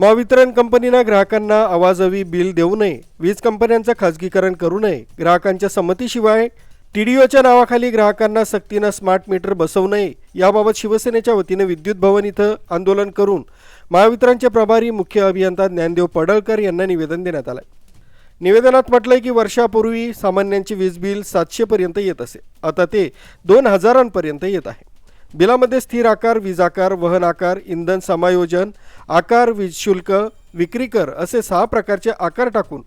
महावितरण कंपनीनं ग्राहकांना आवाजवी बिल देऊ नये. वीज कंपन्यांचं खाजगीकरण करू नये. ग्राहकांच्या संमतीशिवाय टीडीओच्या नावाखाली ग्राहकांना सक्तीनं स्मार्ट मीटर बसवू नये. याबाबत शिवसेनेच्या वतीनं विद्युत भवन इथं आंदोलन करून महावितरणचे प्रभारी मुख्य अभियंता ज्ञानदेव पडळकर यांना निवेदन देण्यात आलं निवेदनात म्हटलंय की वर्षापूर्वी सामान्यांची वीज बिल सातशेपर्यंत येत असे. आता ते दोन हजारांपर्यंत येत आहे. बिलामध्ये स्थिर आकार वीज आकार वहन आकार इंधन समायोजन आकार वीज शुल्क विक्री कर असे सहा प्रकारचे आकार टाकून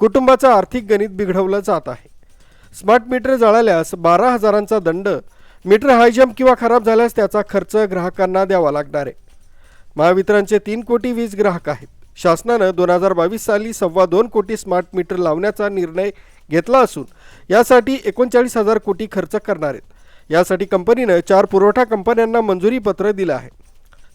कुटुंबाचं आर्थिक गणित बिघडवलं जात आहे. स्मार्ट मीटर जळाल्यास बारा हजारांचा दंड मीटर हायजम्प किंवा खराब झाल्यास त्याचा खर्च ग्राहकांना द्यावा लागणार आहे. महावितरणचे तीन कोटी वीज ग्राहक आहेत. शासनानं दोन हजार बावीस साली सव्वा दोन कोटी स्मार्ट मीटर लावण्याचा निर्णय घेतला असून यासाठी एकोणचाळीस हजार कोटी खर्च करणार आहेत. यासाठी कंपनीनं चार पुरवठा कंपन्यांना मंजुरी पत्र दिलं आहे.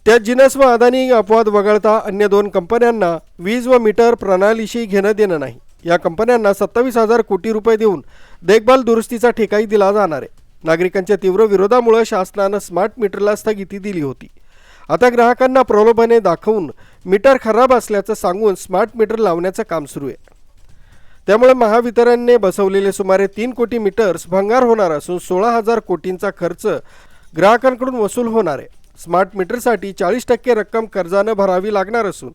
त्यात जिनस व अदानी अपवाद वगळता अन्य दोन कंपन्यांना वीज व मीटर प्रणालीशी घेणं देणं नाही. या कंपन्यांना सत्तावीस हजार कोटी रुपये देऊन देखभाल दुरुस्तीचा ठेकाही दिला जाणार आहे. नागरिकांच्या तीव्र विरोधामुळे शासनानं स्मार्ट मीटरला स्थगिती दिली होती. आता ग्राहकांना प्रलोभने दाखवून मीटर खराब असल्याचं सांगून स्मार्ट मीटर लावण्याचं काम सुरू आहे. त्यामुळे महावितरणने बसवलेले सुमारे तीन कोटी मीटर्स भंगार होणार असून सोळा हजार कोटींचा खर्च ग्राहकांकडून वसूल होणार आहे. स्मार्ट मीटरसाठी चाळीस टक्के रक्कम कर्जानं भरावी लागणार असून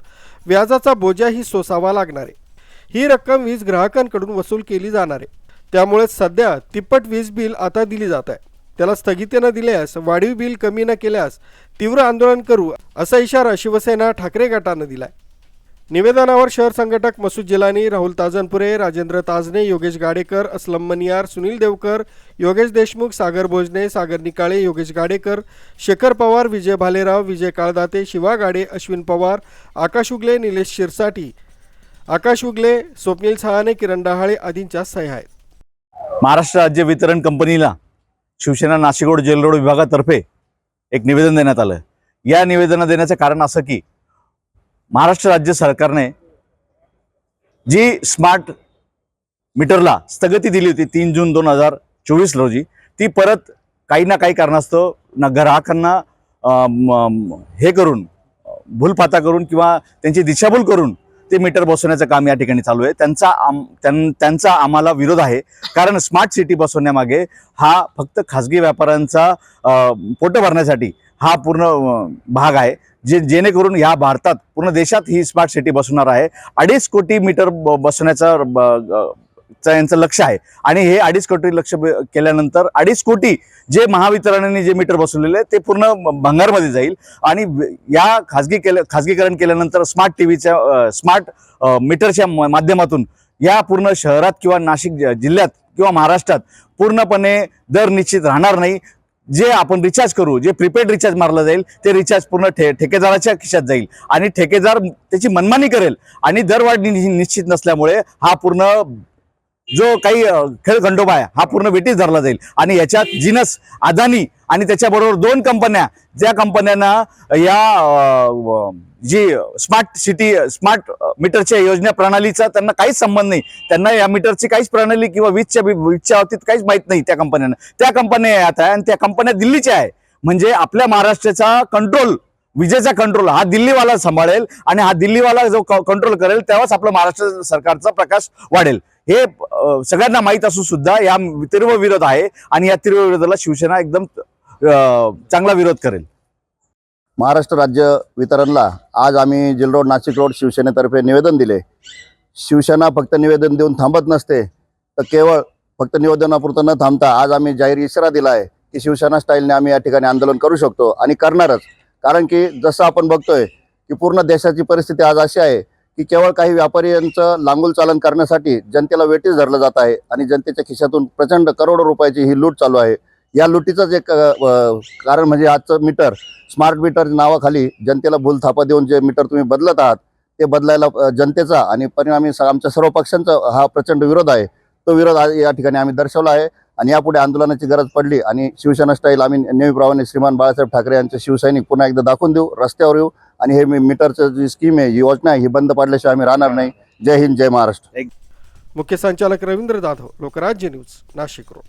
व्याजाचा बोजाही सोसावा लागणार आहे. ही रक्कम वीज ग्राहकांकडून वसूल केली जाणार आहे. त्यामुळे सध्या तिप्पट वीज बिल आता दिली जात आहे. त्याला स्थगिती न दिल्यास वाढीव बिल कमी न केल्यास तीव्र आंदोलन करू असा इशारा शिवसेना ठाकरे गटानं दिलाय. निवेदनावर शहर संघटक मसूद जिलानी राहुल ताजनपुरे राजेंद्र ताजने योगेश गाडेकर अस्लम मनियार सुनील देवकर योगेश देशमुख सागर भोजने सागर निकाळे योगेश गाडेकर शेखर पवार विजय भालेराव विजय काळदाते शिवा गाडे अश्विन पवार आकाश उगले निलेश शिरसाटी. आकाश उगले स्वप्नील सहाने किरण डहाळे आदींच्या सह्या आहेत. महाराष्ट्र राज्य वितरण कंपनीला Shiv Sena Nashik road jail road विभागातर्फे एक निवेदन देण्यात आलं. या निवेदन देण्याचं कारण असं की महाराष्ट्र राज्य सरकारने जी स्मार्ट मीटरला स्थगिती दिली होती तीन जून दोन हजार चोवीस रोजी ती परत काही ना काही कारणास्तव ना ग्राहकांना हे करून भूलपाता करून किंवा त्यांची दिशाभूल करून ते मीटर बसवण्याचं काम या ठिकाणी चालू आहे. त्यांचा आम त्यां- त्यांचा आम्हाला विरोध आहे. कारण स्मार्ट सिटी बसवण्यामागे हा फक्त खाजगी व्यापाऱ्यांचा पोटं भरण्यासाठी हा पूर्ण भाग आहे. जे जेणेकरून ह्या भारतात पूर्ण देशात ही स्मार्ट सिटी बसवणार आहे. अडीच कोटी मीटर ब- बसवण्याचा ब- यांचं लक्ष आहे. आणि हे अडीच कोटी लक्ष ब- केल्यानंतर अडीच कोटी जे महावितरणाने जे मीटर बसवलेले आहे, ते पूर्ण भंगारमध्ये जाईल. आणि या खाजगी केल्या खाजगीकरण केल्यानंतर स्मार्ट टीव्हीच्या स्मार्ट मीटरच्या म- माध्यमातून या पूर्ण शहरात किंवा नाशिक जिल्ह्यात किंवा महाराष्ट्रात पूर्णपणे दर निश्चित राहणार नाही. जे आपण रिचार्ज करू जे प्रीपेड रिचार्ज मारलं जाईल ते रिचार्ज पूर्ण ठे ठेकेदाराच्या खिशात जाईल. आणि ठेकेदार त्याची मनमानी करेल. आणि दरवाढ निश्चित नसल्यामुळे हा पूर्ण जो काही खेळ खंडोबा आहे हा पूर्ण वेटीस धरला जाईल. आणि याच्यात जिनस अदानी आणि त्याच्याबरोबर दोन कंपन्या ज्या कंपन्यांना या जी स्मार्ट सिटी स्मार्ट मीटरच्या योजना प्रणालीचा त्यांना काहीच संबंध नाही. त्यांना या मीटरची काहीच प्रणाली किंवा वीजच्या वीजच्या बाबतीत काहीच माहीत नाही त्या कंपन्यांना. त्या कंपन्या यात आहे आणि त्या कंपन्या दिल्लीच्या आहे म्हणजे आपल्या महाराष्ट्राचा कंट्रोल विजेचा कंट्रोल हा दिल्लीवाला सांभाळेल आणि हा दिल्लीवाला जो कंट्रोल करेल तेव्हाच आपलं महाराष्ट्र सरकारचा प्रकाश वाढेल. हे सगळ्यांना माहीत असून सुद्धा या तीव्र विरोध आहे आणि या तीव्र विरोधाला शिवसेना एकदम चांगला विरोध करेल. महाराष्ट्र राज्य वितरणला आज आम्ही जिल रोड नाशिक रोड शिवसेनेतर्फे निवेदन दिले. शिवसेना फक्त निवेदन देऊन थांबत नसते तर केवळ फक्त निवेदनापुरतं न थांबता आज आम्ही जाहीर इशारा दिला आहे की शिवसेना स्टाईलने आम्ही या ठिकाणी आंदोलन करू शकतो आणि करणारच. कारण की जसं आपण बघतोय की पूर्ण देशाची परिस्थिती आज अशी आहे की केवळ काही व्यापाऱ्यांचं लांगूल चालन करण्यासाठी जनतेला वेटीस धरलं जात आहे आणि जनतेच्या खिशातून प्रचंड करोडो रुपयाची ही लूट चालू आहे. या लुटीचंच एक कारण म्हणजे आजचं मीटर स्मार्ट मीटर नावाखाली जनतेला भूलथापा देऊन जे मीटर तुम्ही बदलत आहात ते बदलायला जनतेचा आणि परिणामी स- आमच्या सर्व पक्षांचा हा प्रचंड विरोध आहे. तो विरोध या ठिकाणी आम्ही दर्शवला आहे आणि यापुढे आंदोलनाची गरज पडली आणि शिवसेना स्टाईल आम्ही नेहमीप्रमाणे श्रीमान बाळासाहेब ठाकरे यांचे शिवसैनिक पुन्हा एकदा दाखवून देऊ रस्त्यावर येऊ आणि हे मी मीटरचं जी स्कीम आहे ही योजना आहे ही बंद पाडल्याशिवाय आम्ही राहणार नाही. जय हिंद जय महाराष्ट्र. मुख्य संचालक रवींद्र जाधव लोकराज्य न्यूज नाशिक रोड